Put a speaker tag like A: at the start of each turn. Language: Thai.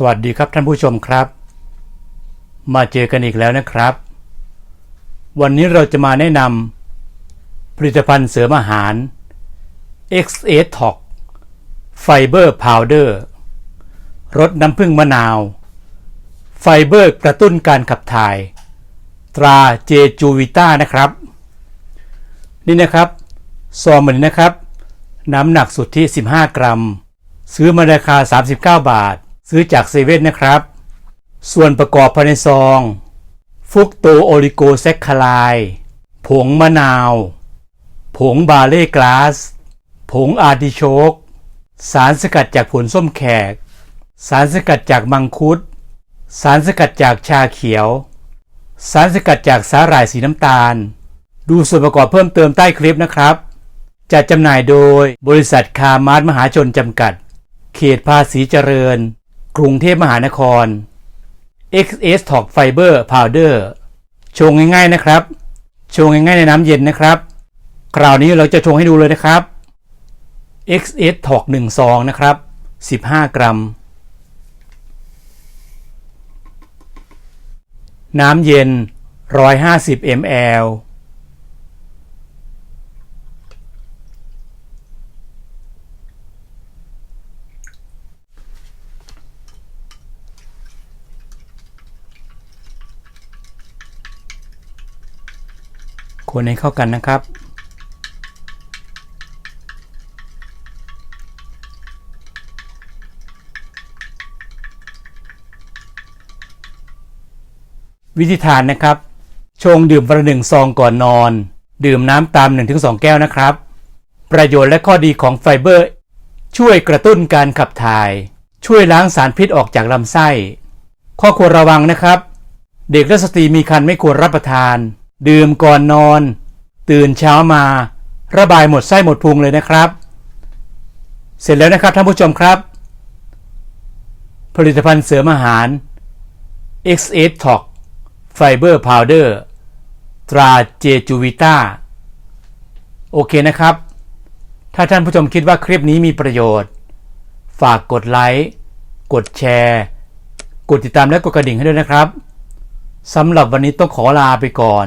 A: สวัสดีครับท่านผู้ชมครับ มาเจอกันอีกแล้วนะครับ วันนี้เราจะมาแนะนำผลิตภัณฑ์เสริมอาหาร XA t o x Fiber Powder รสน้ำผึ้งมะนาว ไฟเบอร์กระตุ้นการขับถ่าย ตราเจจูวิต้านะครับ นี่นะครับซองมันนี้นะครับ น้ำหนักสุดที่ 15 กรัม ซื้อมาราคา 39 บาท ซื้อจากเซเว่นนะครับ ส่วนประกอบภายในซอง ฟุกโตโอลิโกแซคคลายผงมะนาว ผงบาเล่กลาส ผงอาร์ติโชก สารสกัดจากผลส้มแขก สารสกัดจากมังคุด สารสกัดจากชาเขียว สารสกัดจากสาหร่ายสีน้ำตาล ดูส่วนประกอบเพิ่มเติมใต้คลิปนะครับ จัดจำหน่ายโดยบริษัทคาร์มาร์ทมหาชนจำกัด เขตภาษีเจริญ กรุงเทพมหานคร XS Talk Fiber Powder ชงง่ายๆนะครับ ชงง่ายๆในน้ำเย็นนะครับ คราวนี้เราจะชงให้ดูเลยนะครับ XS Talk 1ซองนะครับ 15 กรัม น้ำเย็น 150 ml คนให้เข้ากันนะครับ วิธีทานนะครับ ชงดื่มวันละหนึ่งซองก่อนนอน ดื่มน้ำตาม 1-2 แก้วนะครับ ประโยชน์และข้อดีของไฟเบอร์ ช่วยกระตุ้นการขับถ่าย ช่วยล้างสารพิษออกจากลำไส้ ข้อควรระวังนะครับ เด็กและสตรีมีครรภ์ไม่ควรรับประทาน ดื่มก่อนนอน ตื่นเช้ามา ระบายหมดไส้หมดพุงเลยนะครับ เสร็จแล้วนะครับท่านผู้ชมครับ ผลิตภัณฑ์เสริมอาหาร XS t o x Fiber Powder ตราเจจูวิต้าโอเคนะครับ ถ้าท่านผู้ชมคิดว่าคลิปนี้มีประโยชน์ ฝากกดไลค์กดแชร์ กดติดตามและกดกระดิ่งให้ด้วยนะครับสำหรับวันนี้ต้องขอลาไปก่อน